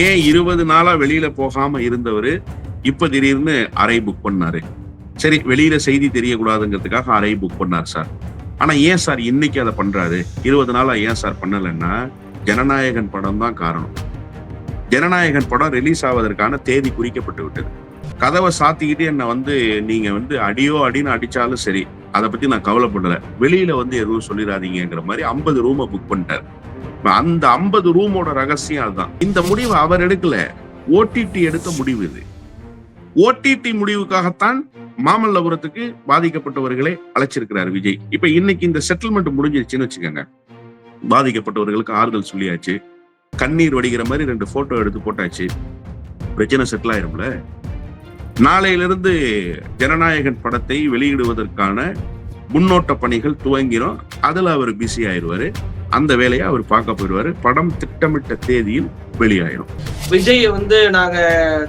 ஏன் இருபது நாளா வெளியில போகாம இருந்தவர் இப்ப திடீர்னு அறை புக் பண்ணாரு? சரி வெளியில செய்தி தெரியக்கூடாதுங்கிறதுக்காக அறை புக் பண்ணார் சார். ஆனா ஏன் சார் இன்னைக்கு அதை பண்றாரு? இருபது நாளா ஏன் சார் பண்ணலைன்னா ஜனநாயகன் படம் தான் காரணம். ஜனநாயகன் படம் ரிலீஸ் ஆவதற்கான தேதி குறிக்கப்பட்டு விட்டது. கதவை சாத்திக்கிட்டு என்னை வந்து நீங்க வந்து அடியோ அடின்னு அடிச்சாலும் சரி அதை பத்தி நான் கவலைப்படல. வெளியில வந்து எதுவும் சொல்லிடாதீங்கிற மாதிரி ஐம்பது ரூமை புக் பண்ணிட்டார். அந்த ஐம்பது ரூமோட ரகசியம் அதுதான். இந்த முடிவு அவர் எடுக்கல. ஓடிடி எடுத்த முடிவு இது. ஓடிடி முடிவுக்காகத்தான் மாமல்லபுரத்துக்கு பாதிக்கப்பட்டவர்களை அழைச்சிருக்கிறார் விஜய். இப்ப இன்னைக்கு இந்த செட்டில்மெண்ட் முடிஞ்சிருச்சுன்னு வச்சுக்கோங்க. பாதிக்கப்பட்டவர்களுக்கு ஆறுதல் சொல்லியாச்சு. கண்ணீர் வடிகிற மாதிரி ரெண்டு போட்டோ எடுத்து போட்டாச்சு. பிரச்சனை செட்டில் ஆயிரும்ல. நாளையிலிருந்து ஜனநாயகன் படத்தை வெளியிடுவதற்கான முன்னோட்ட பணிகள் துவங்கிரும். அதுல அவர் பிஸி ஆயிருவாரு. அந்த வேலையை அவர் பார்க்க போயிடுவாரு. படம் திட்டமிட்ட தேதியில் வெளியாயிரும். விஜய் வந்து நாங்க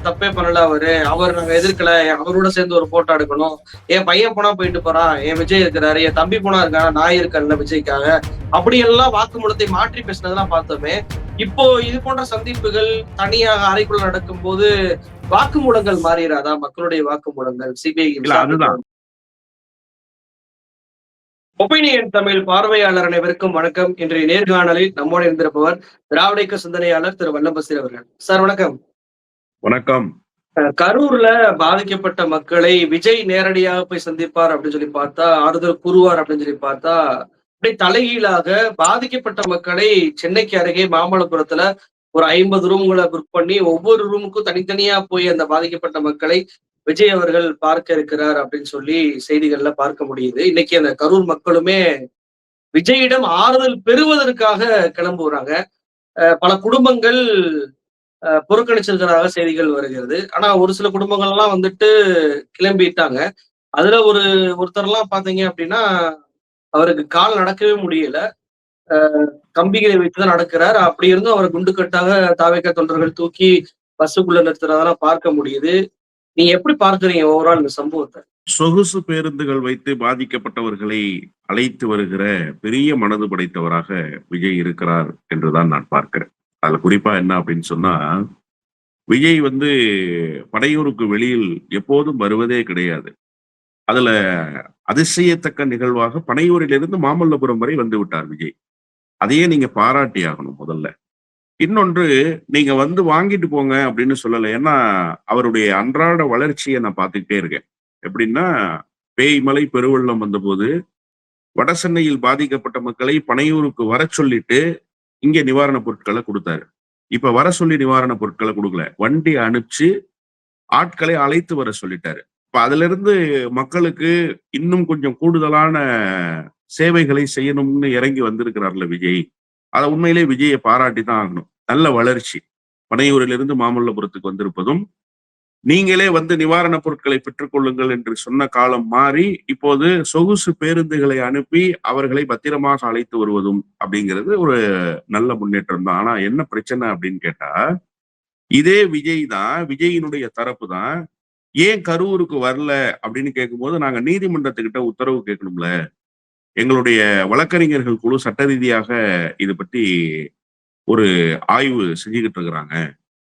தப்பே பண்ணல அவரு. அவர் நாங்க எதிர்க்கல. அவரோட சேர்ந்து ஒரு போட்டோ எடுக்கணும். என் பையன் போனா போயிட்டு போறான். என் விஜய் இருக்கிறாரு. என் தம்பி போனா இருக்காங்க நான் இருக்கேன்ல விஜய்க்காக. அப்படி எல்லாம் வாக்குமூலத்தை மாற்றி பேசினதெல்லாம் பார்த்தோமே இப்போ இது போன்ற சந்திப்புகள் தனியாக அறைக்குள்ள நடக்கும் போது வாக்குமூலங்கள் மாறிடாதா மக்களுடைய வாக்குமூலங்கள் சிபிஐ அதுதான். ஒப்பீனியன் தமிழ் பார்வையாளர் அனைவருக்கும் வணக்கம். இன்றைய நேர்காணலில் நம்மோடு இருந்திருப்பவர் திராவிட இயக்க சிந்தனையாளர் திரு வல்லம்பசீர் அவர்கள். சார் வணக்கம். வணக்கம். கரூர்ல பாதிக்கப்பட்ட மக்களை விஜய் நேரடியாக போய் சந்திப்பார் அப்படின்னு சொல்லி பார்த்தா ஆறுதல் கூறுவார் அப்படின்னு சொல்லி பார்த்தா அப்படியே தலைகீழாக பாதிக்கப்பட்ட மக்களை சென்னைக்கு அருகே மாமல்லபுரத்துல ஒரு ஐம்பது ரூம்களை புக் பண்ணி ஒவ்வொரு ரூமுக்கும் தனித்தனியா போய் அந்த பாதிக்கப்பட்ட மக்களை விஜய் அவர்கள் பார்க்க இருக்கிறார் அப்படின்னு சொல்லி செய்திகள்ல பார்க்க முடியுது. இன்னைக்கு அந்த கரூர் மக்களுமே விஜயிடம் ஆறுதல் பெறுவதற்காக கிளம்புறாங்க. பல குடும்பங்கள் புறக்கணிச்சிருக்கிறதாக செய்திகள் வருகிறது. ஆனா ஒரு சில குடும்பங்கள் எல்லாம் வந்துட்டு கிளம்பிட்டாங்க. அதுல ஒரு ஒருத்தர்லாம் பாத்தீங்க அப்படின்னா அவருக்கு கால் நடக்கவே முடியல. கம்பிகளை வைத்துதான் நடக்கிறார். அப்படி இருந்தும் அவர் குண்டுக்கட்டாக தாவேக்க தொண்டர்கள் தூக்கி பஸ்ஸுக்குள்ள நிறுத்துறதெல்லாம் பார்க்க முடியுது. நீங்க எப்படி பார்க்கறீங்க ஓவரால் இந்த சம்பவத்தை? சொகுசு பேருந்துகள் வைத்து பாதிக்கப்பட்டவர்களை அழைத்து வருகிற பெரிய மனது படைத்தவராக விஜய் இருக்கிறார் என்றுதான் நான் பார்க்கிறேன். அதுல குறிப்பா என்ன அப்படின்னு சொன்னா விஜய் வந்து படையூருக்கு வெளியில் எப்போதும் வருவதே கிடையாது. அதுல அதிசயத்தக்க நிகழ்வாக பனையூரிலிருந்து மாமல்லபுரம் வரை வந்து விட்டார் விஜய். அதையே நீங்க பாராட்டி ஆகணும் முதல்ல. இன்னொன்று நீங்க வந்து வாங்கிட்டு போங்க அப்படின்னு சொல்லலை. ஏன்னா அவருடைய அன்றாட வளர்ச்சியை நான் பார்த்துக்கிட்டே இருக்கேன். எப்படின்னா பேய்மலை பெருவெள்ளம் வந்தபோது வட சென்னையில் பாதிக்கப்பட்ட மக்களை பனையூருக்கு வர சொல்லிட்டு இங்க நிவாரணப் பொருட்களை கொடுத்தாரு. இப்ப வர சொல்லி நிவாரணப் பொருட்களை கொடுக்கல. வண்டி அனுப்பிச்சு ஆட்களை அழைத்து வர சொல்லிட்டாரு. இப்ப அதுல இருந்து மக்களுக்கு இன்னும் கொஞ்சம் கூடுதலான சேவைகளை செய்யணும்னு இறங்கி வந்திருக்கிறார்ல விஜய். அதை உண்மையிலே விஜயை பாராட்டி தான் ஆகணும். நல்ல வளர்ச்சி. பனையூரிலிருந்து மாமல்லபுரத்துக்கு வந்திருப்பதும் நீங்களே வந்து நிவாரணப் பொருட்களை பெற்றுக்கொள்ளுங்கள் என்று சொன்ன காலம் மாறி இப்போது சொகுசு பேருந்துகளை அனுப்பி அவர்களை பத்திரமாக அழைத்து வருவதும் அப்படிங்கிறது ஒரு நல்ல முன்னேற்றம் தான். ஆனா என்ன பிரச்சனை அப்படின்னு கேட்டா இதே விஜய் தான் விஜயினுடைய தரப்பு தான் ஏன் கரூருக்கு வரல அப்படின்னு கேட்கும்போது நாங்க நீதிமன்றத்துக்கிட்ட உத்தரவு கேட்கணும்ல? எங்களுடைய வழக்கறிஞர்கள் குழு சட்ட ரீதியாக இது பற்றி ஒரு ஆய்வு செஞ்சுக்கிட்டு இருக்கிறாங்க.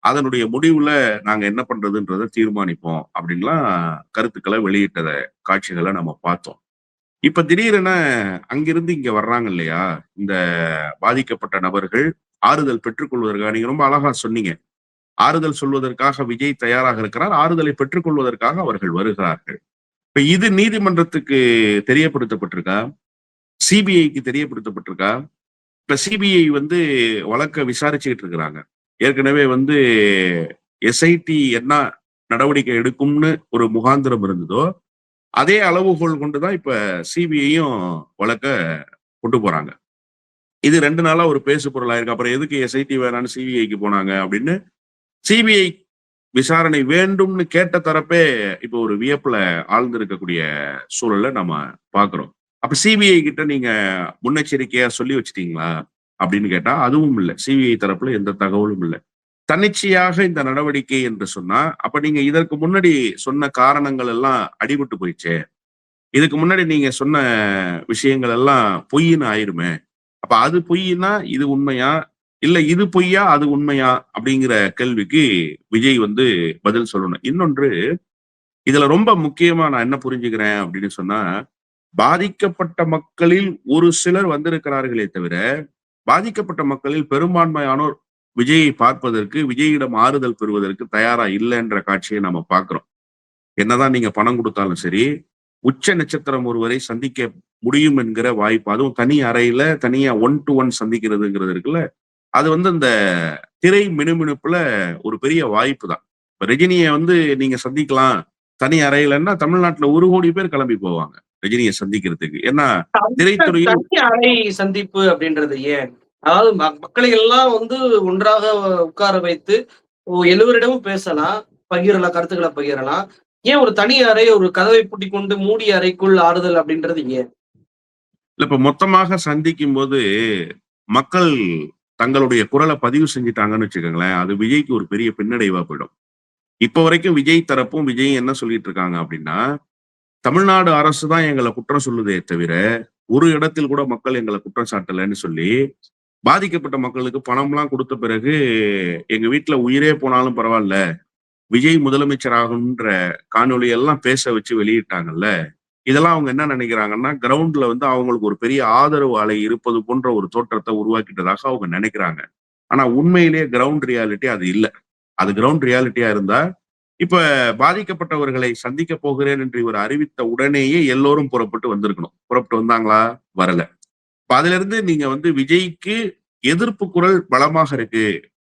அதனுடைய முடிவுல நாங்க என்ன பண்றதுன்றத தீர்மானிப்போம் அப்படின்லாம் கருத்துக்களை வெளியிட்டத காட்சிகளை நம்ம பார்த்தோம். இப்ப திடீரென அங்கிருந்து இங்க வர்றாங்க இல்லையா? இந்த பாதிக்கப்பட்ட நபர்கள் ஆறுதல் பெற்றுக்கொள்வதற்காக நீங்க ரொம்ப அழகா சொன்னீங்க. ஆறுதல் சொல்வதற்காக விஜய் தயாராக இருக்கிறார் ஆறுதலை பெற்றுக்கொள்வதற்காக அவர்கள் வருகிறார்கள். இப்ப இது நீதிமன்றத்துக்கு தெரியப்படுத்தப்பட்டிருக்கா? சிபிஐக்கு தெரியப்படுத்தப்பட்டிருக்கா? இப்ப சிபிஐ வந்து வழக்க விசாரிச்சுக்கிட்டு இருக்கிறாங்க. ஏற்கனவே வந்து எஸ்ஐடி என்ன நடவடிக்கை எடுக்கும்னு ஒரு முகாந்திரம் இருந்ததோ அதே அளவுகோல் கொண்டுதான் இப்ப சிபிஐயும் வழக்க கொண்டு போறாங்க. இது ரெண்டு நாளா ஒரு பேசு பொருளாகிருக்கு அப்புறம் எதுக்கு எஸ்ஐடி வேணான்னு சிபிஐக்கு போனாங்க அப்படின்னு சிபிஐ விசாரணை வேண்டும்னு கேட்ட தரப்பே இப்போ ஒரு வியப்புல ஆழ்ந்து இருக்கக்கூடிய சூழலை நம்ம பாக்குறோம். அப்ப சிபிஐ கிட்ட நீங்க முன்னெச்சரிக்கையா சொல்லி வச்சிட்டீங்களா? அப்படின்னு கேட்டா அதுவும் இல்லை. சிபிஐ தரப்புல எந்த தகவலும் இல்லை. தன்னிச்சையாக இந்த நடவடிக்கை என்று சொன்னா அப்ப நீங்க இதற்கு முன்னாடி சொன்ன காரணங்கள் எல்லாம் அடிபட்டு போயிடுச்சே. இதுக்கு முன்னாடி நீங்க சொன்ன விஷயங்கள் எல்லாம் பொய்ன்னு ஆயிருமே. அப்ப அது பொய்னா இது உண்மையா? இல்ல இது பொய்யா அது உண்மையா? அப்படிங்கிற கேள்விக்கு விஜய் வந்து பதில் சொல்லணும். இன்னொன்று இதுல ரொம்ப முக்கியமா நான் என்ன புரிஞ்சுக்கிறேன் அப்படின்னு சொன்னா பாதிக்கப்பட்ட மக்களில் ஒரு சிலர் வந்திருக்கிறார்களே தவிர பாதிக்கப்பட்ட மக்களில் பெரும்பான்மையானோர் விஜயை பார்ப்பதற்கு விஜயிடம் ஆறுதல் பெறுவதற்கு தயாரா இல்லைன்ற காட்சியை நம்ம பார்க்கிறோம். என்னதான் நீங்க பணம் கொடுத்தாலும் சரி உச்ச நட்சத்திரம் ஒருவரை சந்திக்க முடியும் என்கிற வாய்ப்பு அதுவும் தனி அறையில தனியா ஒன் டு ஒன் சந்திக்கிறதுங்கிறது இருக்குல்ல அது வந்து இந்த திரை மினுமினுப்புல ஒரு பெரிய வாய்ப்பு தான். இப்ப ரஜினியை வந்து நீங்க சந்திக்கலாம் தனி அறையிலன்னா தமிழ்நாட்டுல ஒரு கோடி பேர் கிளம்பி போவாங்க. ரஜினியை சந்திக்கிறதுக்கு. ஏன்னா திரைத்துறையில் சந்திப்பு அப்படின்றது ஏன்? அதாவது மக்களை எல்லாம் வந்து ஒன்றாக உட்கார வைத்து ஓ, எல்லோரிடமும் பேசலாம் பகிரலாம் கருத்துக்களை பகிரலாம். ஏன் ஒரு தனி அறை ஒரு கதவை பூட்டி கொண்டு மூடிய அறைக்குள் ஆறுதல் அப்படின்றது ஏன்? இல்ல இப்ப மொத்தமாக சந்திக்கும் போது மக்கள் தங்களுடைய குரலை பதிவு செஞ்சுட்டாங்கன்னு வச்சுக்கோங்களேன் அது விஜய்க்கு ஒரு பெரிய பின்னடைவா போயிடும். இப்ப வரைக்கும் விஜய் தரப்பும் விஜய் என்ன சொல்லிட்டு இருக்காங்க அப்படின்னா தமிழ்நாடு அரசு தான் எங்களை குற்றம் சொல்லுதே தவிர ஒரு இடத்தில் கூட மக்கள் எங்களை குற்றம் சாட்டலைன்னு சொல்லி பாதிக்கப்பட்ட மக்களுக்கு பணம்லாம் கொடுத்த பிறகு எங்க வீட்டுல உயிரே போனாலும் பரவாயில்ல விஜய் முதலமைச்சர் ஆகுன்ற காணொளி எல்லாம் பேச வச்சு வெளியிட்டாங்கல்ல இதெல்லாம் அவங்க என்ன நினைக்கிறாங்கன்னா கிரவுண்ட்ல வந்து அவங்களுக்கு ஒரு பெரிய ஆதரவு அலை இருப்பது போன்ற ஒரு தோற்றத்தை உருவாக்கிட்டதாக அவங்க நினைக்கிறாங்க. ஆனா உண்மையிலேயே கிரவுண்ட் ரியாலிட்டி அது இல்லை. அது கிரவுண்ட் ரியாலிட்டியா இருந்தா இப்ப பாதிக்கப்பட்டவர்களை சந்திக்க போகிறேன் என்று இவர் அறிவித்த உடனேயே எல்லோரும் புறப்பட்டு வந்திருக்கணும். புறப்பட்டு வந்தாங்களா? வரல. இப்ப அதுல இருந்து நீங்க வந்து விஜய்க்கு எதிர்ப்பு குரல் பலமாக இருக்கு.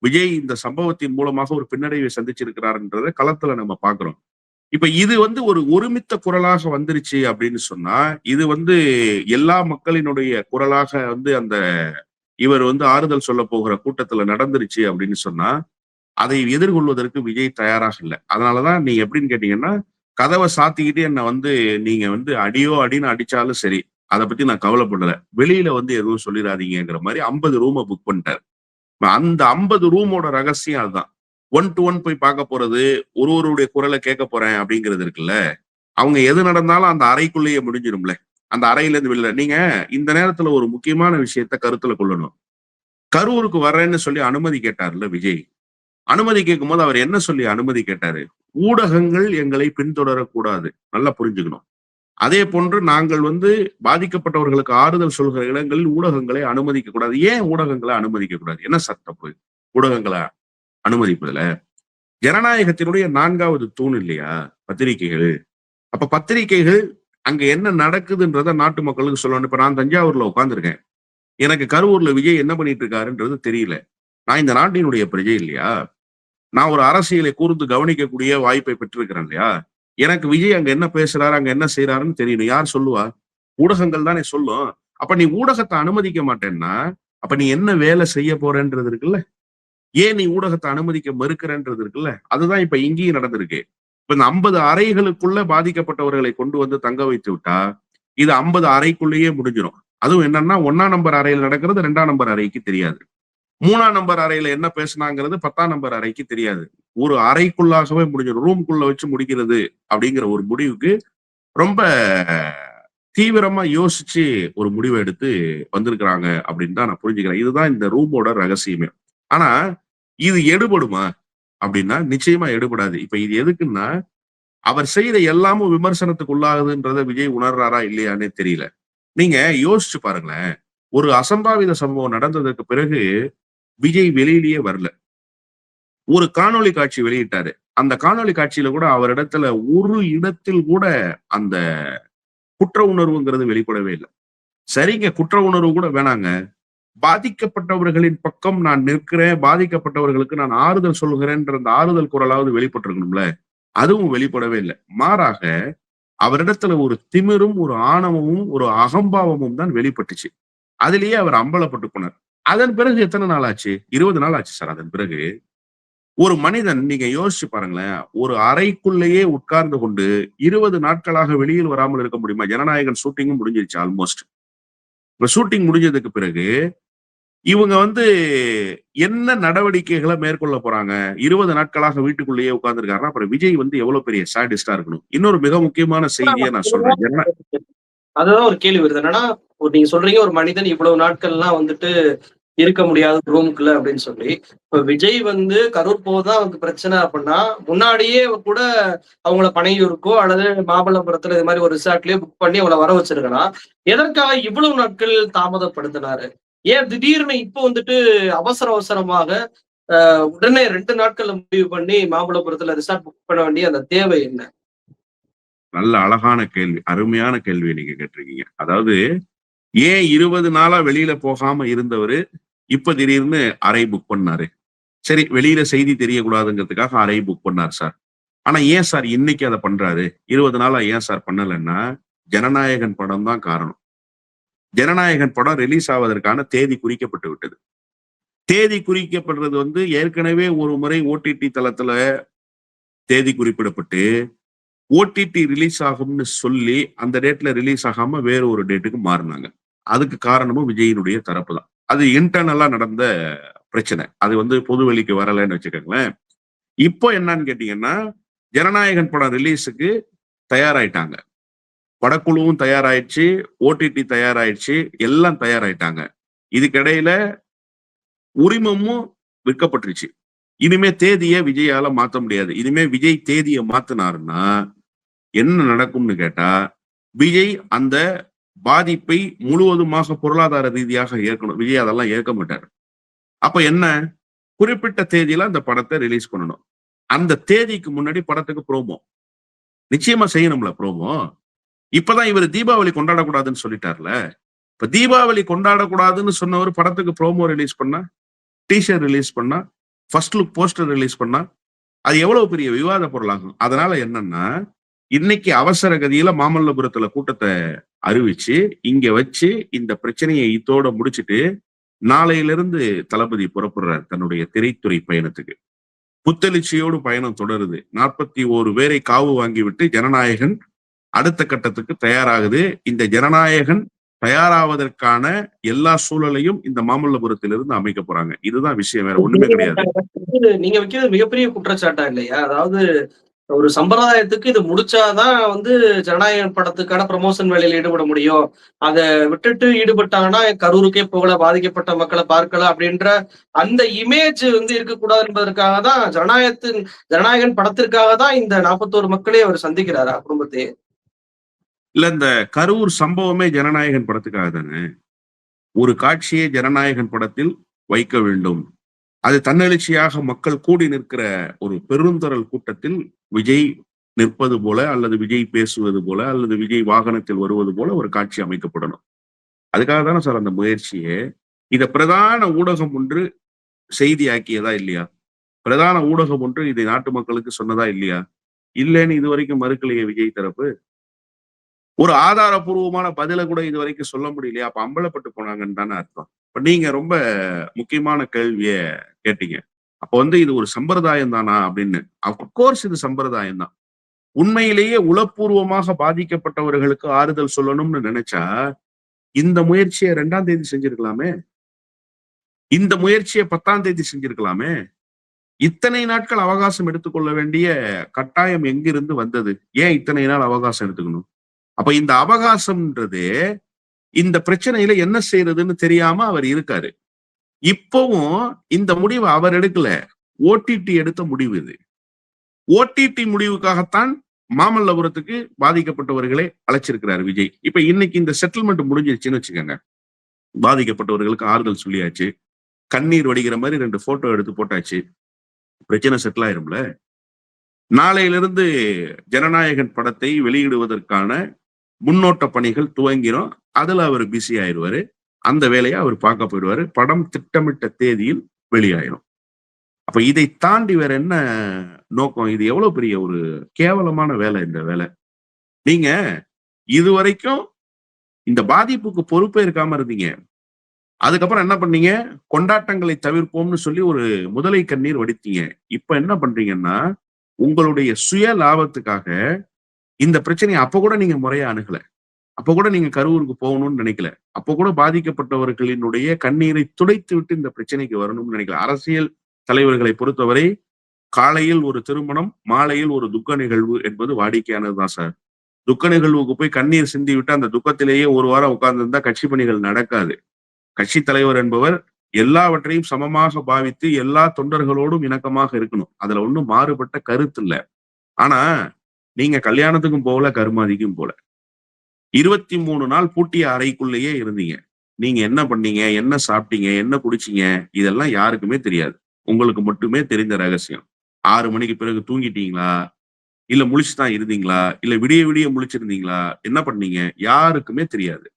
விஜய் இந்த சம்பவத்தின் மூலமாக ஒரு பின்னடைவை சந்திச்சிருக்கிறார்ன்றத களத்துல நம்ம பாக்குறோம் இப்ப இது வந்து ஒரு ஒருமித்த குரலாக வந்துருச்சு அப்படின்னு சொன்னா இது வந்து எல்லா மக்களினுடைய குரலாக வந்து அந்த இவர் வந்து ஆறுதல் சொல்ல போகிற கூட்டத்துல நடந்துருச்சு அப்படின்னு சொன்னா அதை எதிர்கொள்வதற்கு விஜய் தயாராக இல்லை. அதனாலதான் நீங்க எப்படின்னு கேட்டீங்கன்னா கதவை சாத்திக்கிட்டு என்னை வந்து நீங்க வந்து அடியோ அடின்னு அடிச்சாலும் சரி அதை பத்தி நான் கவலைப்படல. வெளியில வந்து எதுவும் சொல்லிடாதீங்கிற மாதிரி ஐம்பது ரூமை புக் பண்ணிட்டார். அந்த ஐம்பது ரூமோட ரகசியம் அதுதான். ஒன் டு ஒன் போய் பார்க்க போறது ஒருவருடைய குரலை கேட்க போறேன் அப்படிங்கிறது இருக்குல்ல அவங்க எது நடந்தாலும் அந்த அறைக்குள்ளேயே முடிஞ்சிடும்ல அந்த அறையில இருந்து வெளியில நீங்க இந்த நேரத்துல ஒரு முக்கியமான விஷயத்த கருத்துல கொள்ளணும். கரூருக்கு வர்றேன்னு சொல்லி அனுமதி கேட்டார்ல விஜய். அனுமதி கேட்கும் போது அவர் என்ன சொல்லி அனுமதி கேட்டாரு? ஊடகங்கள் எங்களை பின்தொடரக்கூடாது. நல்லா புரிஞ்சுக்கணும். அதே போன்று நாங்கள் வந்து பாதிக்கப்பட்டவர்களுக்கு ஆறுதல் சொல்கிற இடங்களில் ஊடகங்களை அனுமதிக்க கூடாது ஏன் ஊடகங்களை அனுமதிக்க கூடாது என்ன சத்தப்பு ஊடகங்களை அனுமதிப்பதுல. ஜனநாயகத்தினுடைய நான்காவது தூண் இல்லையா? பத்திரிகைகள். அப்ப பத்திரிகைகள் அங்க என்ன நடக்குதுன்றத நாட்டு மக்களுக்கு சொல்லணும். இப்ப நான் தஞ்சாவூர்ல உட்காந்துருக்கேன் எனக்கு கரூர்ல விஜய் என்ன பண்ணிட்டு இருக்காருன்றது தெரியல. நான் இந்த நாட்டினுடைய பிரஜை இல்லையா? நான் ஒரு அரசியலை கூர்ந்து கவனிக்கக்கூடிய வாய்ப்பை பெற்றிருக்கிறேன் இல்லையா? எனக்கு விஜய் அங்க என்ன பேசுறாரு அங்க என்ன செய்யறாருன்னு தெரியணும். யார் சொல்லுவா? ஊடகங்கள் தானே சொல்லும். அப்ப நீ ஊடகத்தை அனுமதிக்க மாட்டேன்னா அப்ப நீ என்ன வேலை செய்ய போறன்றது இருக்குல்ல? ஏன் நீ ஊடகத்தை அனுமதிக்க மறுக்கிறன்றது இருக்குல்ல? அதுதான் இப்ப இங்கேயும் நடந்திருக்கு. இப்ப இந்த ஐம்பது அறைகளுக்குள்ள பாதிக்கப்பட்டவர்களை கொண்டு வந்து தங்க வைத்து விட்டா இது ஐம்பது அறைக்குள்ளேயே முடிஞ்சிடும் அதுவும் என்னன்னா ஒன்னாம் நம்பர் அறையில் நடக்கிறது ரெண்டாம் நம்பர் அறைக்கு தெரியாது. மூணாம் நம்பர் அறையில என்ன பேசுனாங்கிறது பத்தாம் நம்பர் அறைக்கு தெரியாது. ஒரு அறைக்குள்ளாகவே முடிஞ்சிடும் ரூம்குள்ள வச்சு முடிக்கிறது அப்படிங்கிற ஒரு முடிவுக்கு ரொம்ப தீவிரமா யோசிச்சு ஒரு முடிவை எடுத்து வந்திருக்கிறாங்க அப்படின்னு தான் நான் புரிஞ்சுக்கிறேன். இதுதான் இந்த ரூமோட ரகசியமே. ஆனா இது எடுபடுமா அப்படின்னா நிச்சயமா எடுபடாது. இப்ப இது எதுக்குன்னா அவர் செய்த எல்லாமும் விமர்சனத்துக்கு உள்ளாகுதுன்றத விஜய் உணர்றாரா இல்லையானே தெரியல. நீங்க யோசிச்சு பாருங்களேன். ஒரு அசம்பாவித சம்பவம் நடந்ததுக்கு பிறகு விஜய் வெளியிலேயே வரல. ஒரு காணொளி காட்சி வெளியிட்டாரு. அந்த காணொளி காட்சியில கூட அவரிடத்துல ஒரு இடத்தில் கூட அந்த குற்ற உணர்வுங்கிறது வெளிப்படவே இல்லை. சரிங்க குற்ற உணர்வு கூட வேணாங்க. பாதிக்கப்பட்டவர்களின் பக்கம் நான் நிற்கிறேன். பாதிக்கப்பட்டவர்களுக்கு நான் ஆறுதல் சொல்கிறேன்ற அந்த ஆறுதல் குரலாவது வெளிப்பட்டிருக்கணும்ல? அதுவும் வெளிப்படவே இல்லை. மாறாக அவரிடத்துல ஒரு திமிரும் ஒரு ஆணவமும் ஒரு அகம்பாவமும் தான் வெளிப்பட்டுச்சு. அதிலேயே அவர் அம்பலப்பட்டு போனார். அதன் பிறகு எத்தனை நாள் ஆச்சு? இருபது நாள் ஆச்சு சார் அதன் பிறகு. ஒரு மனிதன் நீங்க யோசிச்சு பாருங்களேன் ஒரு அறைக்குள்ளேயே உட்கார்ந்து கொண்டு இருபது நாட்களாக வெளியில் வராமல் இருக்க முடியுமா? ஜனநாயகன் ஷூட்டிங்கும் முடிஞ்சிருச்சு ஆல்மோஸ்ட் இப்ப ஷூட்டிங் முடிஞ்சதுக்கு பிறகு இவங்க வந்து என்ன நடவடிக்கைகளை மேற்கொள்ள போறாங்க? இருபது நாட்களாக வீட்டுக்குள்ளேயே உட்கார்ந்துருக்காருன்னா அப்புறம் விஜய் வந்து எவ்வளவு பெரிய சாடிஸ்டா இருக்கணும்? இன்னொரு மிக முக்கியமான செய்தியை நான் சொல்றேன். அதுதான் ஒரு கேள்வி வருது. என்னன்னா ஒரு நீங்க சொல்றீங்க ஒரு மனிதன் இவ்வளவு நாட்கள்லாம் வந்துட்டு இருக்க முடியாது ரூமுக்குள்ள அப்படின்னு சொல்லி. இப்ப விஜய் வந்து கரூர் போதான் அவருக்கு பிரச்சனை அப்படின்னா முன்னாடியே கூட அவங்கள பனையூருக்கோ அல்லது மாமல்லபுரத்துல இது மாதிரி ஒரு ரிசார்ட்லயோ புக் பண்ணி அவங்கள வர வச்சிருக்கலாம் எதற்காக இவ்வளவு நாட்கள் தாமதப்படுத்தினாரு? ஏன் திடீர்னு இப்போ வந்துட்டு அவசர அவசரமாக ஆஹ், உடனே ரெண்டு நாட்கள்ல முடிவு பண்ணி மாமல்லபுரத்துல ரிசார்ட் புக் பண்ண வேண்டிய அந்த தேவை என்ன? நல்ல அழகான கேள்வி அருமையான கேள்வி நீங்க கேட்டிருக்கீங்க. அதாவது ஏன் இருபது நாளா வெளியில போகாம இருந்தவரு இப்ப திடீர்னு அறை புக் பண்ணாரு? சரி வெளியில செய்தி தெரியக்கூடாதுங்கிறதுக்காக அறை புக் பண்ணார் சார். ஆனா ஏன் சார் இன்னைக்கு அதை பண்றாரு? இருபது நாளா ஏன் சார் பண்ணலைன்னா ஜனநாயகன் படம் தான் காரணம். ஜனநாயகன் படம் ரிலீஸ் ஆவதற்கான தேதி குறிக்கப்பட்டு விட்டது. தேதி குறிக்கப்படுறது வந்து ஏற்கனவே ஒரு முறை ஓடிடி தளத்துல தேதி குறிப்பிடப்பட்டு ஓடிடி ரிலீஸ் ஆகும்னு சொல்லி அந்த டேட்ல ரிலீஸ் ஆகாம வேற ஒரு டேட்டுக்கு மாறினாங்க. அதுக்கு காரணமும் விஜயினுடைய தரப்பு தான். அது இன்டர்னலா நடந்த பிரச்சனை. அது வந்து பொது வெளிக்கு வரலைன்னு வச்சுக்கோங்களேன். இப்போ என்னன்னு கேட்டீங்கன்னா ஜனநாயகன் படம் ரிலீஸுக்கு தயாராயிட்டாங்க. படக்குழுவும் தயாராயிடுச்சு ஓடிடி தயாராயிடுச்சு எல்லாம் தயாராயிட்டாங்க. இதுக்கிடையில உரிமமும் விற்கப்பட்டுருச்சு. இனிமே தேதியை விஜயால மாத்த முடியாது. இனிமே விஜய் தேதியை மாத்தினாருன்னா என்ன நடக்கும்னு கேட்டா விஜய் அந்த பாதிப்பை முழுவதுமாக பொருளாதார ரீதியாக ஏற்கணும் விஜய் அதெல்லாம் ஏற்க மாட்டார். அப்ப என்ன? குறிப்பிட்ட தேதியில அந்த படத்தை ரிலீஸ் பண்ணணும். அந்த தேதிக்கு முன்னாடி படத்துக்கு ப்ரோமோ நிச்சயமா செய்யணும்ல ப்ரோமோ இப்பதான் இவர் தீபாவளி கொண்டாடக்கூடாதுன்னு சொல்லிட்டார்ல. இப்ப தீபாவளி கொண்டாடக்கூடாதுன்னு சொன்னவர் படத்துக்கு ப்ரோமோ ரிலீஸ் பண்ணா டீஷர்ட் ரிலீஸ் பண்ணா ஃபர்ஸ்ட் லுக் போஸ்டர் ரிலீஸ் பண்ணா அது எவ்வளவு பெரிய விவாத பொருளாகும்? அதனால என்னன்னா இன்னைக்கு அவசர கதியில மாமல்லபுரத்துல கூட்டத்தை அறிவிச்சு இங்க வச்சு இந்த பிரச்சனையை இதோட முடிச்சிட்டு நாளையிலிருந்து தளபதி புறப்படுறார் தன்னுடைய திரைத்துறை பயணத்துக்கு. புத்தெழுச்சியோடு பயணம் தொடருது. நாற்பத்தி ஓரு பேரை காவு வாங்கிவிட்டு ஜனநாயகன் அடுத்த கட்டத்துக்கு தயாராகுது. இந்த ஜனநாயகன் தயாராவதற்கான எல்லா சூழலையும் இந்த மாமல்லபுரத்திலிருந்து அமைக்க போறாங்க. இதுதான் விஷயம் வேற ஒண்ணுமே கிடையாது. நீங்க வைக்கிறது மிகப்பெரிய குற்றச்சாட்டா இல்லையா? அதாவது ஒரு சம்பிரதாயத்துக்கு இது முடிச்சாதான் வந்து ஜனநாயகன் படத்துக்கான ப்ரமோஷன் வேலையில ஈடுபட முடியும். அதை விட்டுட்டு ஈடுபட்டாங்கன்னா கரூருக்கே போகல பாதிக்கப்பட்ட மக்களை பார்க்கல அப்படின்ற அந்த இமேஜ் வந்து இருக்கக்கூடாது என்பதற்காக தான் ஜனநாயகத்தின் ஜனநாயகன் படத்திற்காக தான் இந்த நாற்பத்தோரு மக்களே அவர் சந்திக்கிறாரா குடும்பத்தை இல்ல இந்த கரூர் சம்பவமே ஜனநாயகன் படத்துக்காக தானே? ஒரு காட்சியை ஜனநாயகன் படத்தில் வைக்க வேண்டும். அது தன்னெழுச்சியாக மக்கள் கூடி நிற்கிற ஒரு பெருந்தரல் கூட்டத்தில் விஜய் நிற்பது போல அல்லது விஜய் பேசுவது போல அல்லது விஜய் வாகனத்தில் வருவது போல ஒரு காட்சி அமைக்கப்படணும். அதுக்காக தானே சார் அந்த முயற்சியே. இத பிரதான ஊடகம் ஒன்று செய்தியாக்கியதா இல்லையா? பிரதான ஊடகம் ஒன்று இதை நாட்டு மக்களுக்கு சொன்னதா இல்லையா? இல்லைன்னு இது வரைக்கும் மறுக்கலையே விஜய் தரப்பு. ஒரு ஆதாரபூர்வமான பதிலை கூட இது வரைக்கும் சொல்ல முடியலையா. அப்ப அம்பலப்பட்டு போனாங்கன்னு தானே அர்த்தம். இப்ப நீங்க ரொம்ப முக்கியமான கேள்விய கேட்டீங்க. அப்ப வந்து இது ஒரு சம்பிரதாயம் தானா அப்படின்னு? அப்கோர்ஸ் இது சம்பிரதாயம் தான். உண்மையிலேயே உளப்பூர்வமாக பாதிக்கப்பட்டவர்களுக்கு ஆறுதல் சொல்லணும்னு நினைச்சா இந்த முயற்சியை ரெண்டாம் தேதி செஞ்சிருக்கலாமே? இந்த முயற்சியை பத்தாம் தேதி செஞ்சிருக்கலாமே? இத்தனை நாட்கள் அவகாசம் எடுத்துக்கொள்ள வேண்டிய கட்டாயம் எங்கிருந்து வந்தது? ஏன் இத்தனை நாள் அவகாசம் எடுத்துக்கணும்? அப்ப இந்த அவகாசம்ன்றது இந்த பிரச்சனையில என்ன செய்யறதுன்னு தெரியாம அவர் இருக்காரு. இப்பவும் இந்த முடிவை அவர் எடுக்கல. ஓடிடி எடுத்த முடிவு இது. ஓடிடி முடிவுக்காகத்தான் மாமல்லபுரத்துக்கு பாதிக்கப்பட்டவர்களை அழைச்சிருக்கிறார் விஜய். இப்ப இன்னைக்கு இந்த செட்டில்மெண்ட் முடிஞ்சிருச்சுன்னு வச்சுக்கோங்க. பாதிக்கப்பட்டவர்களுக்கு ஆறுதல் சொல்லியாச்சு. கண்ணீர் வடிகிற மாதிரி ரெண்டு போட்டோ எடுத்து போட்டாச்சு. பிரச்சனை செட்டில் ஆயிரும்ல. நாளையிலிருந்து ஜனநாயகன் படத்தை வெளியிடுவதற்கான முன்னோட்ட பணிகள் துவங்கிடும் அதுல அவர் பிஸி ஆயிடுவாரு அந்த வேலையை அவர் பார்க்க போயிடுவாரு. படம் திட்டமிட்ட தேதியில் வெளியாயிரும். அப்ப இதை தாண்டி வேற என்ன நோக்கம்? இது எவ்வளவு பெரிய ஒரு கேவலமான வேலை இந்த வேலை. நீங்க இதுவரைக்கும் இந்த பாதிப்புக்கு பொறுப்பே இருக்காம இருந்தீங்க. அதுக்கப்புறம் என்ன பண்ணீங்க? கொண்டாட்டங்களை தவிர்ப்போம்னு சொல்லி ஒரு முதலை கண்ணீர் வடித்தீங்க. இப்ப என்ன பண்றீங்கன்னா உங்களுடைய சுய லாபத்துக்காக இந்த பிரச்சனையை அப்ப கூட நீங்க முறையா அணுகலை. அப்ப கூட நீங்க கரூருக்கு போகணும்னு நினைக்கல. அப்ப கூட பாதிக்கப்பட்டவர்களினுடைய கண்ணீரை துடைத்து விட்டு இந்த பிரச்சனைக்கு வரணும்னு நினைக்கல. அரசியல் தலைவர்களை பொறுத்தவரை காலையில் ஒரு திருமணம் மாலையில் ஒரு துக்க நிகழ்வு என்பது வாடிக்கையானதுதான் சார். துக்க நிகழ்வுக்கு போய் கண்ணீர் சிந்தி விட்டு அந்த துக்கத்திலேயே ஒரு வாரம் உட்கார்ந்து இருந்தா கட்சி பணிகள் நடக்காது. கட்சி தலைவர் என்பவர் எல்லாவற்றையும் சமமாக பாவித்து எல்லா தொண்டர்களோடும் இணக்கமாக இருக்கணும். அதுல ஒண்ணும் மாறுபட்ட கருத்து இல்ல. ஆனா நீங்க கல்யாணத்துக்கும் போகல கருமாதிக்கும் போல. இருபத்தி மூணு நாள் பூட்டிய அறைக்குள்ளேயே இருந்தீங்க. நீங்க என்ன பண்ணீங்க? என்ன சாப்பிட்டீங்க? என்ன குடிச்சீங்க? இதெல்லாம் யாருக்குமே தெரியாது. உங்களுக்கு மட்டுமே தெரிந்த ரகசியம். ஆறு மணிக்கு பிறகு தூங்கிட்டீங்களா? இல்ல முழிச்சு தான் இருந்தீங்களா? இல்ல விடிய விடிய முழிச்சிருந்தீங்களா? என்ன பண்ணீங்க? யாருக்குமே தெரியாது.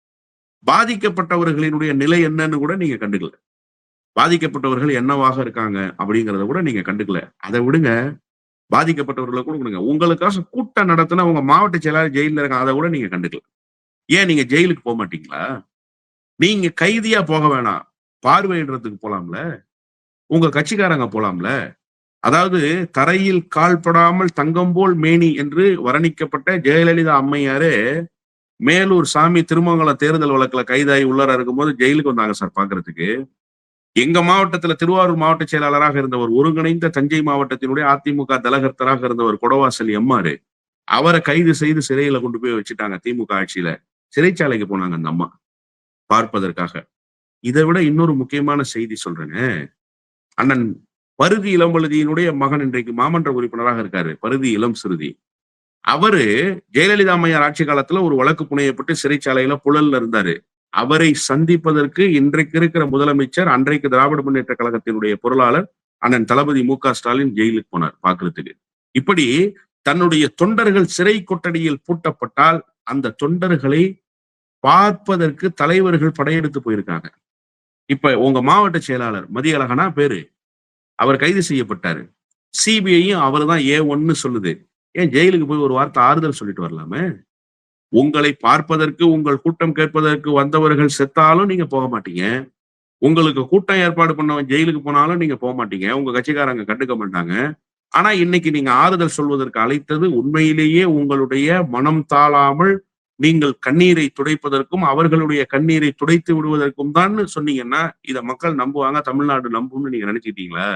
பாதிக்கப்பட்டவர்களினுடைய நிலை என்னன்னு கூட நீங்க கண்டுக்கல. பாதிக்கப்பட்டவர்கள் என்னவாக இருக்காங்க அப்படிங்கிறத கூட நீங்க கண்டுக்கல. அதை விடுங்க. பாதிக்கப்பட்டவர்களை கூட கொடுங்க. உங்களுக்காக கூட்டம் நடத்தின உங்க மாவட்ட செயலாளர் ஜெயில இருக்காங்க. அதை கூட நீங்க கண்டுக்கல. ஏன் நீங்க ஜெயிலுக்கு போக மாட்டீங்களா? நீங்க கைதியா போக வேணாம். பார்வையிடுறதுக்கு போலாம்ல. உங்க கட்சிக்காரங்க போலாம்ல. அதாவது தரையில் கால்படாமல் தங்கம் போல் மேனி என்று வர்ணிக்கப்பட்ட ஜெயலலிதா அம்மையாரே மேலூர் சாமி திருமங்கலம் தேர்தல் வழக்குல கைதாகி உள்ளார இருக்கும்போது ஜெயிலுக்கு வந்தாங்க சார் பாக்குறதுக்கு. எங்க மாவட்டத்துல திருவாரூர் மாவட்ட செயலாளராக இருந்தவர் ஒருங்கிணைந்த தஞ்சை மாவட்டத்தினுடைய அதிமுக தலகர்த்தராக இருந்தவர் கொடவாசல் எம்மாரு அவரை கைது செய்து சிறையில கொண்டு போய் வச்சுட்டாங்க திமுக ஆட்சியில. சிறைச்சாலைக்கு போனாங்க அந்த அம்மா. பார்ப்பதற்காக. இதை விட இன்னொரு முக்கியமான செய்தி சொல்றேங்க அண்ணன் பருதி இளம்பழுதியினுடைய மகன் இன்றைக்கு மாமன்ற உறுப்பினராக இருக்காரு. பருதி இளம் சிறுதி. அவரு ஜெயலலிதா அம்மையார் ஆட்சி காலத்துல ஒரு வழக்கு புனையப்பட்டு சிறைச்சாலையில புழல்ல இருந்தாரு. அவரை சந்திப்பதற்கு இன்றைக்கு இருக்கிற முதலமைச்சர் அன்றைக்கு திராவிட முன்னேற்ற கழகத்தினுடைய பொருளாளர் அண்ணன் தளபதி மு க ஸ்டாலின் ஜெயிலுக்கு போனார் பாக்குறதுக்கு இப்படி தன்னுடைய தொண்டர்கள் சிறை கொட்டடியில் பூட்டப்பட்டால் அந்த தொண்டர்களை பார்ப்பதற்கு தலைவர்கள் படையெடுத்து போயிருக்காங்க. இப்ப உங்க மாவட்ட செயலாளர் மதியழகனா பேரு அவர் கைது செய்யப்பட்டாரு. சிபிஐயும் அவர் தான் ஏ ஒன்னு சொல்லுது. ஏன் ஜெயிலுக்கு போய் ஒரு வார்த்தை ஆறுதல் சொல்லிட்டு வரலாமே? உங்களை பார்ப்பதற்கு உங்கள் கூட்டம் கேட்பதற்கு வந்தவர்கள் செத்தாலும் நீங்க போக மாட்டீங்க. உங்களுக்கு கூட்டம் ஏற்பாடு பண்ணவன் ஜெயிலுக்கு போனாலும் நீங்க போக மாட்டீங்க. உங்க கட்சிக்காரங்க கண்டுக்க மாட்டாங்க. ஆனா இன்னைக்கு நீங்க ஆறுதல் சொல்வதற்கு அழைத்தது உண்மையிலேயே உங்களுடைய மனம் தாழாமல் நீங்கள் கண்ணீரை துடைப்பதற்கும் அவர்களுடைய கண்ணீரை துடைத்து விடுவதற்கும் தான் சொன்னீங்கன்னா இத மக்கள் நம்புவாங்க தமிழ்நாடு நம்பும்னு நீங்க நினைச்சிட்டீங்களா?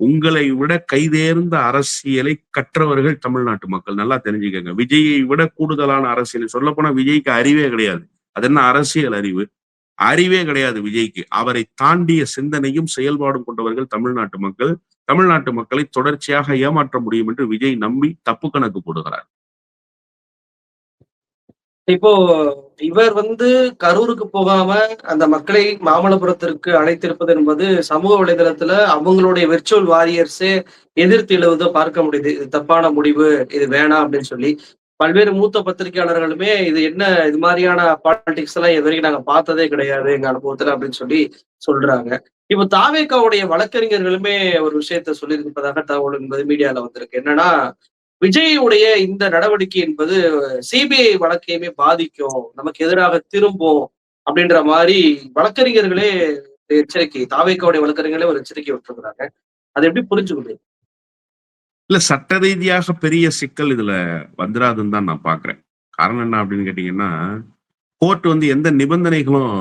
உங்களை விட கைதேர்ந்த அரசியலை கற்றவர்கள் தமிழ்நாட்டு மக்கள். நல்லா தெரிஞ்சுக்கங்க. விஜயை விட கூடுதலான அரசியல். சொல்ல போனா விஜய்க்கு அறிவே கிடையாது. அது என்ன அரசியல் அறிவு? அறிவே கிடையாது விஜய்க்கு. அவரை தாண்டிய சிந்தனையும் செயல்பாடும் கொண்டவர்கள் தமிழ்நாட்டு மக்கள். தமிழ்நாட்டு மக்களை தொடர்ச்சியாக ஏமாற்ற முடியும் என்று விஜய் நம்பி தப்பு கணக்கு போடுகிறார். இப்போ இவர் வந்து கரூருக்கு போகாம அந்த மக்களை மாமல்லபுரத்திற்கு அழைத்திருப்பது என்பது சமூக வலைதளத்துல அவங்களுடைய விர்ச்சுவல் வாரியர்ஸே எதிர்த்து எழுவதை பார்க்க முடியுது. இது தப்பான முடிவு இது வேணாம் அப்படின்னு சொல்லி. பல்வேறு மூத்த பத்திரிகையாளர்களுமே இது என்ன இது மாதிரியான பாலிடிக்ஸ் எல்லாம் இது வரைக்கும் நாங்க பார்த்ததே கிடையாது எங்க அனுபவத்துல அப்படின்னு சொல்லி சொல்றாங்க. இப்போ தாவேக்காவுடைய வழக்கறிஞர்களுமே ஒரு விஷயத்த சொல்லியிருப்பதாக தகவல் என்பது மீடியால வந்திருக்கு. என்னன்னா விஜயுடைய இந்த நடவடிக்கை என்பது சிபிஐ வழக்கையுமே பாதிக்கும். நமக்கு எதிராக திரும்பும் அப்படின்ற மாதிரி வழக்கறிஞர்களே எச்சரிக்கை தாவேக்காவுடைய வழக்கறிஞர்களே ஒரு எச்சரிக்கை விட்டுருக்கிறாங்க. அதை எப்படி புரிஞ்சுக்கணும் இல்ல சட்ட ரீதியாக பெரிய சிக்கல் இதுல வந்துடாதுன்னு தான் நான் பாக்குறேன். காரணம் என்ன அப்படின்னு கேட்டீங்கன்னா கோர்ட் வந்து எந்த நிபந்தனைகளும்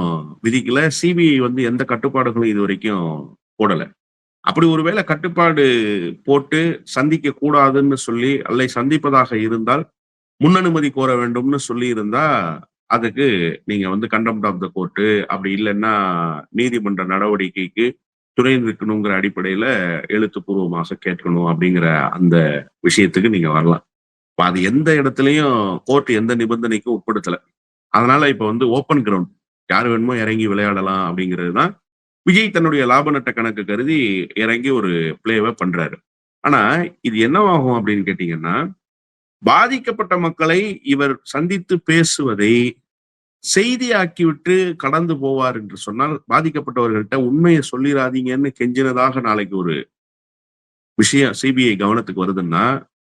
விதிக்கல. சிபிஐ வந்து எந்த கட்டுப்பாடுகளும் இது வரைக்கும் போடலை. அப்படி ஒருவேளை கட்டுப்பாடு போட்டு சந்திக்க கூடாதுன்னு சொல்லி அல்லை சந்திப்பதாக இருந்தால் முன்னனுமதி கோர வேண்டும்னு சொல்லி இருந்தா அதுக்கு நீங்க வந்து கண்டெம்ட் ஆஃப் த கோர்ட்டு அப்படி இல்லைன்னா நீதிமன்ற நடவடிக்கைக்கு துணை நிற்கணுங்கிற அடிப்படையில எழுத்துப்பூர்வமாக கேட்கணும் அப்படிங்கிற அந்த விஷயத்துக்கு நீங்க வரலாம். இப்ப அது எந்த இடத்துலையும் கோர்ட் எந்த நிபந்தனைக்கும் உட்படுத்தல. அதனால இப்ப வந்து ஓப்பன் கிரவுண்ட் யார் வேணுமோ இறங்கி விளையாடலாம் அப்படிங்கிறது தான் விஜய் தன்னுடைய லாப நட்ட கணக்கு கருதி இறங்கி ஒரு பிளேவை பண்றாரு. ஆனா இது என்னவாகும் அப்படின்னு கேட்டீங்கன்னா பாதிக்கப்பட்ட மக்களை இவர் சந்தித்து பேசுவதை செய்தியாக்கிவிட்டு கடந்து போவார் என்று சொன்னால் பாதிக்கப்பட்டவர்கள்ட்ட உண்மையை சொல்லிடாதீங்கன்னு கெஞ்சினதாக நாளைக்கு ஒரு விஷயம் சிபிஐ கவனத்துக்கு வருதுன்னா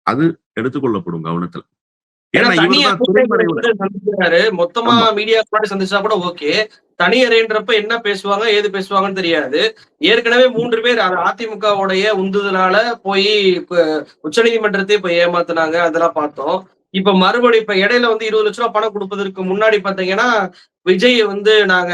அது எடுத்துக்கொள்ளப்படும் கவனத்துல. மொத்தமா. மீடியா சந்திச்சா கூட ஓகே தனி அறைன்றப்ப என்ன பேசுவாங்க ஏது பேசுவாங்கன்னு தெரியாது. ஏற்கனவே மூன்று பேர் அது அதிமுகவுடைய உந்துதலால போய் உச்ச நீதிமன்றத்தை போய் ஏமாத்துனாங்க அதெல்லாம் பார்த்தோம். இப்ப மறுபடி இப்ப இடையில வந்து இருபது லட்ச ரூபாய் பணம் கொடுப்பதற்கு முன்னாடி பாத்தீங்கன்னா விஜய் வந்து நாங்க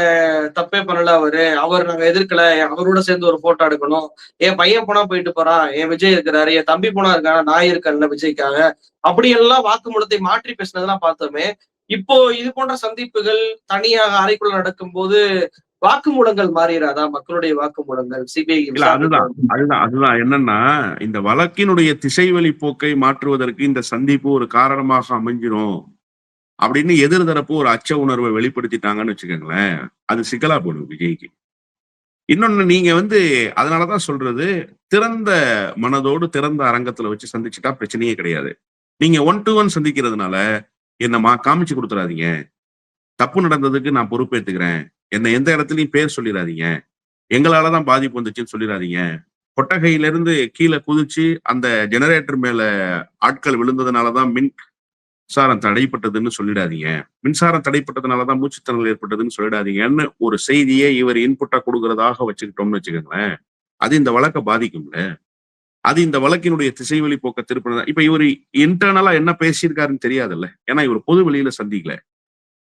தப்பே பண்ணல அவரு. அவர் நாங்க எதிர்க்கல. அவரோட சேர்ந்து ஒரு போட்டோ எடுக்கணும். என் பையன் போனா போயிட்டு போறான். என் விஜய் இருக்கிறாரு. என் தம்பி போனா இருக்காங்க நான் இருக்கேன்ல விஜய்க்காக. அப்படி எல்லாம் வாக்குமூலத்தை மாற்றி பேசினதெல்லாம் பார்த்தோமே இப்போ இது போன்ற சந்திப்புகள் தனியாக அறைக்குள்ள நடக்கும்போது வாக்குமூலங்கள் மாறிடாதா மக்களுடைய வாக்குமூலங்கள் சிபிஐ அதுதான். அதுதான். அதுதான். என்னன்னா இந்த வழக்கினுடைய திசைவழி போக்கை மாற்றுவதற்கு இந்த சந்திப்பு ஒரு காரணமாக அமைஞ்சிரும். அப்படின்னு எதிர்தரப்பு ஒரு அச்ச உணர்வை வெளிப்படுத்திட்டாங்கன்னு வச்சுக்கோங்களேன். அது சிக்கலா போடும் விஜய்க்கு. இன்னொன்னு நீங்க வந்து அதனாலதான் சொல்றது திறந்த மனதோடு திறந்த அரங்கத்துல வச்சு சந்திச்சுட்டா பிரச்சனையே கிடையாது. நீங்க ஒன் டு ஒன் சந்திக்கிறதுனால என்ன மா காமிச்சு கொடுத்துடாதீங்க தப்பு நடந்ததுக்கு நான் பொறுப்பேத்துக்கிறேன். என்னை எந்த இடத்துலயும் பேர் சொல்லிடாதீங்க எங்களாலதான் பாதிப்பு வந்துச்சுன்னு சொல்லிடாதீங்க கொட்டகையில இருந்து கீழே குதிச்சு அந்த ஜெனரேட்டர் மேல ஆட்கள் விழுந்ததுனாலதான் மின் மின்சாரம் தடைப்பட்டதுன்னு சொல்லிடாதீங்க. மின்சாரம் தடைப்பட்டதுனாலதான் மூச்சுத்திணறல் ஏற்பட்டதுன்னு சொல்லிடாதீங்கன்னு ஒரு செய்தியை இவர் இன்புட்டா கொடுக்கறதாக வச்சுக்கிட்டோம்னு வச்சுக்கோங்களேன். அது இந்த வழக்கை பாதிக்கும்ல. அது இந்த வழக்கினுடைய திசைவெளி போக்க திருப்பினதா? இப்ப இவர் இன்டர்னலா என்ன பேசியிருக்காருன்னு தெரியாதுல்ல. ஏன்னா இவர் பொது வெளியில சந்திக்கல.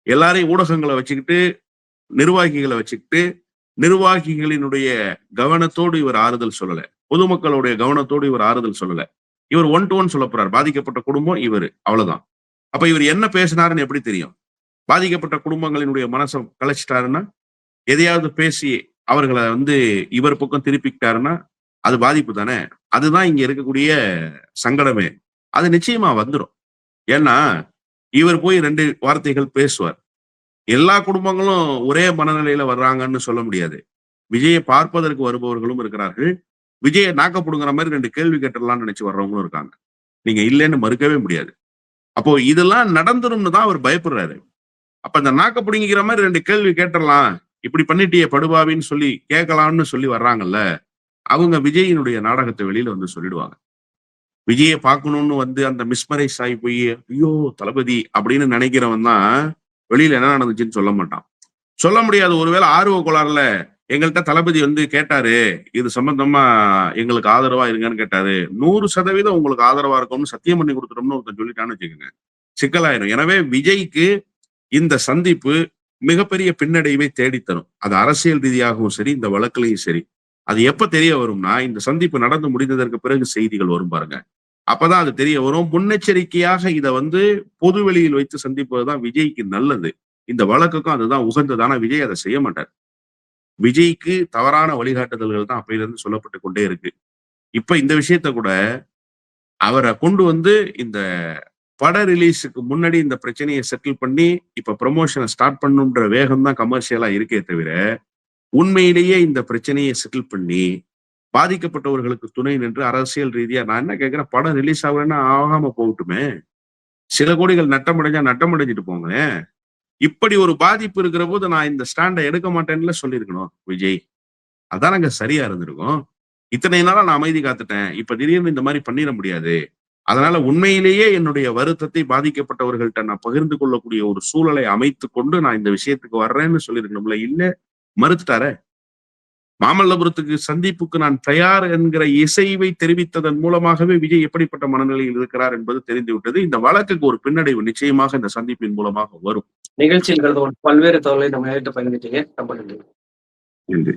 எல்லாரையும் ஊடகங்களை வச்சுக்கிட்டு நிர்வாகிகளை வச்சுக்கிட்டு நிர்வாகிகளினுடைய கவனத்தோடு இவர் ஆறுதல் சொல்லல. பொதுமக்களுடைய கவனத்தோடு இவர் ஆறுதல் சொல்லல. இவர் ஒன் டு ஒன் சொல்ல போறார். பாதிக்கப்பட்ட குடும்பம் இவர். அவ்வளவுதான். அப்ப இவர் என்ன பேசினாருன்னு எப்படி தெரியும்? பாதிக்கப்பட்ட குடும்பங்களினுடைய மனசை கலைச்சிட்டாருன்னா எதையாவது பேசி அவர்களை வந்து இவர் பக்கம் திருப்பிக்கிட்டாருன்னா அது பாதிப்பு தானே? அதுதான் இங்க இருக்கக்கூடிய சங்கடமே. அது நிச்சயமா வந்துடும் ஏன்னா இவர் போய் ரெண்டு வார்த்தைகள் பேசுவார். எல்லா குடும்பங்களும் ஒரே மனநிலையில வர்றாங்கன்னு சொல்ல முடியாது. விஜயை பார்ப்பதற்கு வருபவர்களும் இருக்கிறார்கள். விஜயை நாக்கப்படுங்கிற மாதிரி ரெண்டு கேள்வி கேட்டலாம்னு நினைச்சு வர்றவங்களும் இருக்காங்க. நீங்க இல்லைன்னு மறுக்கவே முடியாது. அப்போ இதெல்லாம் நடந்துரும்னு தான் அவர் பயப்படுறாரு. அப்ப இந்த நாக்க புடுங்கிக்கிற மாதிரி ரெண்டு கேள்வி கேட்டுடலாம். இப்படி பண்ணிட்டியே படுபாவின்னு சொல்லி கேட்கலாம்னு சொல்லி வர்றாங்கல்ல அவங்க விஜயினுடைய நாடகத்தை வெளியில வந்து சொல்லிடுவாங்க. விஜயை பார்க்கணும்னு வந்து அந்த மிஸ்மரைஸ் ஆகி போய் ஐயோ தளபதி அப்படின்னு நினைக்கிறவன் தான் வெளியில என்ன நடந்துச்சுன்னு சொல்ல மாட்டான். சொல்ல முடியாது. ஒருவேளை ஆர்வ கோளாறுல எங்கள்கிட்ட தளபதி வந்து கேட்டாரு இது சம்பந்தமா எங்களுக்கு ஆதரவா இருங்கன்னு கேட்டாரு. நூறு சதவீதம் உங்களுக்கு ஆதரவா இருக்கும்னு சத்தியம் பண்ணி கொடுத்துட்டோம்னு ஒருத்தர் சொல்லிட்டான்னு வச்சுக்கோங்க. சிக்கலாயிரும். எனவே விஜய்க்கு இந்த சந்திப்பு மிகப்பெரிய பின்னடைவை தேடித்தரும். அது அரசியல் ரீதியாகவும் சரி இந்த வழக்குலையும் சரி. அது எப்ப தெரிய வரும்னா இந்த சந்திப்பு நடந்து முடிந்ததற்கு பிறகு செய்திகள் வரும் பாருங்க. அப்பதான் அது தெரிய வரும். முன்னெச்சரிக்கையாக இதை வந்து பொது வெளியில் வைத்து சந்திப்பதுதான் விஜய்க்கு நல்லது. இந்த வழக்குக்கும் அதுதான் உகந்ததான விஜய் அதை செய்ய மாட்டார். விஜய்க்கு தவறான வழிகாட்டுதல்கள் தான் அப்பையிலிருந்து சொல்லப்பட்டு கொண்டே இருக்கு. இப்ப இந்த விஷயத்த கூட அவரை கொண்டு வந்து இந்த பட ரிலீஸுக்கு முன்னாடி இந்த பிரச்சனையை செட்டில் பண்ணி இப்ப ப்ரமோஷனை ஸ்டார்ட் பண்ணுன்ற வேகம் தான் கமர்ஷியலா இருக்கே தவிர உண்மையிலேயே இந்த பிரச்சனையை செட்டில் பண்ணி பாதிக்கப்பட்டவர்களுக்கு துணை நின்று அரசியல் ரீதியா நான் என்ன கேட்கிறேன் படம் ரிலீஸ் ஆகலன்னா ஆகாம போகட்டுமே? சில கோடிகள் நட்டம் அடைஞ்சா நட்டம் அடைஞ்சிட்டு போங்களேன். இப்படி ஒரு பாதிப்பு இருக்கிற போது நான் இந்த ஸ்டாண்டை எடுக்க மாட்டேன்ல சொல்லியிருக்கணும் விஜய். அதான் அங்க சரியா இருந்திருக்கும். இத்தனை நாளா நான் அமைதி காத்துட்டேன். இப்ப திடீர்னு இந்த மாதிரி பண்ணிட முடியாது. அதனால உண்மையிலேயே என்னுடைய வருத்தத்தை பாதிக்கப்பட்டவர்கள்ட்ட நான் பகிர்ந்து கொள்ளக்கூடிய ஒரு சூழலை அமைத்து கொண்டு நான் இந்த விஷயத்துக்கு வர்றேன்னு சொல்லியிருக்கணும்ல இல்ல மறுத்துட்டார? மாமல்லபுரத்துக்கு சந்திப்புக்கு நான் தயார் என்கிற இசைவை தெரிவித்ததன் மூலமாகவே விஜய் எப்படிப்பட்ட மனநிலையில் இருக்கிறார் என்பது தெரிந்துவிட்டது. இந்த வழக்குக்கு ஒரு பின்னடைவு நிச்சயமாக இந்த சந்திப்பின் மூலமாக வரும். கொண்டு பல்வேறு தகவலை நம்ம பயன்படுத்தீங்க ரொம்ப நன்றி.